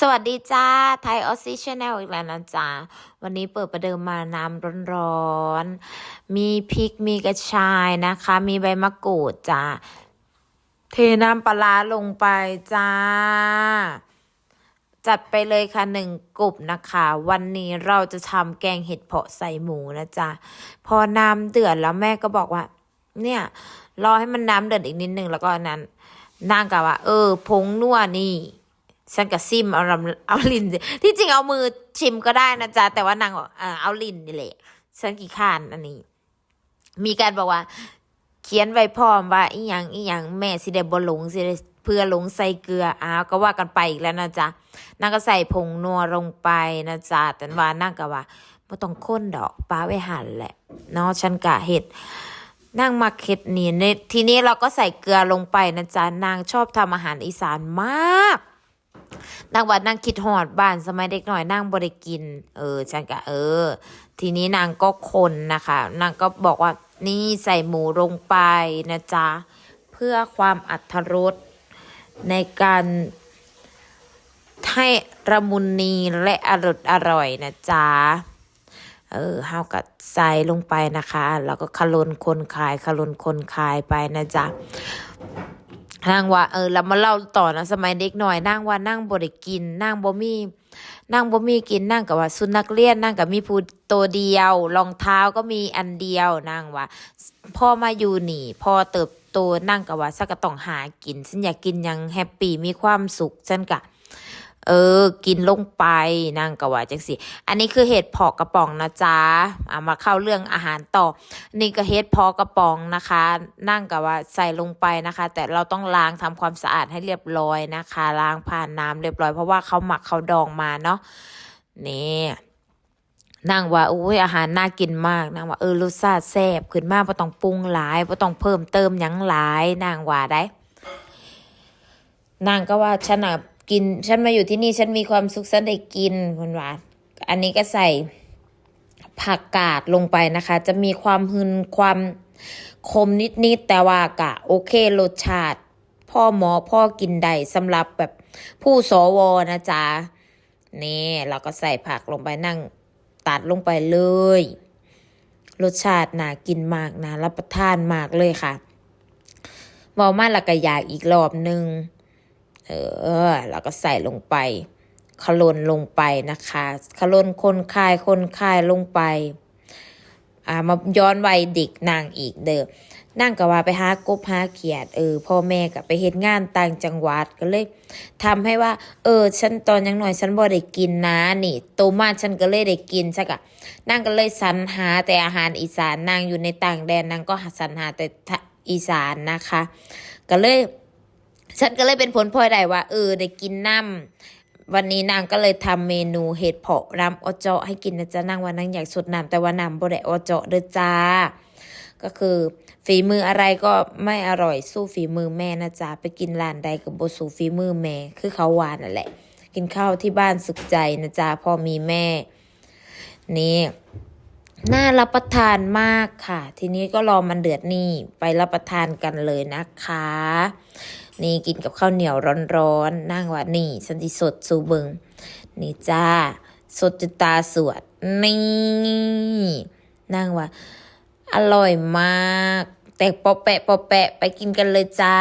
สวัสดีจ้าไทยออสซิชแนลอีกแล้วนะจ๊ะวันนี้เปิดประเดิมมาน้ำร้อนๆ มีพริกมีกระชายนะคะ มีใบมะกรูดจ้าเทน้ำปลาลงไปจ้า จัดไปเลยค่ะหนึ่งกลุ่มนะคะ วันนี้เราจะทำแกงเห็ดเผาะใส่หมูนะจ๊ะพอน้ำเดือดแล้วแม่ก็บอกว่า เนี่ย รอให้มันน้ำเดือดอีกนิดนึงแล้วก็นั้นนางกะว่า เออผงนัวนี่ ฉันกับซิมเอาลำเอาลิ้นที่จริงเอามือชิมก็ได้นะจ๊ะแต่ว่านางบอกเออเอาลิ้นนี่แหละฉันกี่ข้านอันนี้ มีการบอกว่า เขียนไว้พร้อมว่าอีหยังอีหยังแม่สิได้บ่หลงสิได้เพื่อหลงใส่เกลืออ้าวก็ว่ากันไปอีกแล้วนะจ๊ะนางก็ใส่ผงนัวลงไปนะจ๊ะแต่ว่านางก็ว่าบ่ต้องข้นดอกป้าไว้หั่นแหละเนาะฉันกะเห็ดนางมาเค็ดนี่ในทีนี้เราก็ใส่เกลือลงไปนะจ๊ะนางชอบทำอาหารอีสานมาก นางว่านางคิดหอดบ้านสมัยเด็กหน่อยนางบ่ได้กิน เออฉันก็เออ ทีนี้นางก็คนนะคะนางก็บอกว่านี่ใส่หมูลงไปนะจ๊ะ เพื่อความอัตรสในการให้ระมุนนีและอร่อยอร่อยนะจ๊ะ เออเฮาก็ใส่ลงไปนะคะ แล้วก็คลนคนขายคลนคนขายไปนะจ๊ะ นางว่าเออแล้วมาเล่าต่อนะสมัยเด็กหน่อยนางว่านั่งบ่ได้กินนั่งบ่มีนั่งบ่มีกินนั่งกับว่าสุนัขเลี้ยนนั่งกับมีผู้ตัวเดียวรองเท้าก็มีอันเดียวนั่งว่าพ่อมาอยู่หนีพ่อเติบโตนั่งกับว่าสักก็ต้องหากินฉันอยากกินยังแฮปปี้มีความสุขฉันกะ เออ กินลงไปนั่งก็ว่าจังสิอันนี้คือเห็ดเพาะกระป๋องนะจ๊ะเอามาเข้าเรื่องอาหารต่อ นี่ก็เห็ดเพาะกระป๋องนะคะ นั่งกับว่าใส่ลงไปนะคะ แต่เราต้องล้างทำความสะอาดให้เรียบร้อยนะคะ ล้างผ่านน้ำเรียบร้อยเพราะว่าเขาหมักเขาดองมาเนาะนี่นั่งว่าอุ้ยอาหารน่ากินมากนั่งว่าเออรสชาติแซ่บขึ้นมากเพราต้องปรุงหลายเพต้องเพิ่มเติมยังหลาย นางว่าได้ นางก็ว่าฉันอะ กิน ฉันมาอยู่ที่นี่ฉันมีความสุขฉันได้กินคนว่าอันนี้ก็ใส่ผักกาดลงไปนะคะ จะมีความหึนความคมนิดๆแต่ว่ากะโอเครสชาติ พ่อหมอพ่อกินได้สำหรับแบบผู้สวนะจ๊ะนี่เราก็ใส่ผักลงไปนั่งตัดลงไปเลย รสชาติน่ากินมากนะรับประทานมากเลยค่ะเมามาล้วก็อยากอีกรอบหนึ่ง เออแล้วก็ใส่ลงไปขลนลงไปนะคะขลนคนคายคนคายลงไปอ่ามาย้อนวัยเด็กนางอีกเด้อนั่งก็ว่าไปหากบหาเขียดเออพ่อแม่ก็ไปเฮ็ดงานต่างจังหวัดก็เลยทำให้ว่า เออ ฉันตอนยังหน่อยฉันบ่ได้กินนะนี่โตมาฉันก็เลยได้กินซะกะนั่งก็เลยสรรหาแต่อาหารอีสานนางอยู่ในต่างแดนนางก็สรรหาแต่อีสานนะคะ ก็เลย ฉันก็เลยเป็นผลพลอยได้ว่า เออได้กินน้ำวันนี้นางก็เลยทำเมนูเห็ดเผาะน้ำอเจาะให้กินนะจ๊ะนางว่านางอยากสดน้ำแต่ว่าน้ำบ่ได้อเจาะเด้อจ้า ก็คือฝีมืออะไรก็ไม่อร่อยสู้ฝีมือแม่นะจ๊ะไปกินร้านใดกับบสู้ฝีมือแม่คือเขาวานนั่นแหละ กินข้าวที่บ้านสุขใจนะจ๊ะพอมีแม่ นี่น่ารับประทานมากค่ะ ทีนี้ก็รอมันเดือดนี่ไปรับประทานกันเลยนะคะ นี่กินกับข้าวเหนียวร้อนๆนั่งว่านี่สันติสดสูเบิงนี่จ้า สดจุตาสวดนี่นั่งว่า อร่อยมาก แตกปอแปะปอแปะไปกินกันเลยจ้า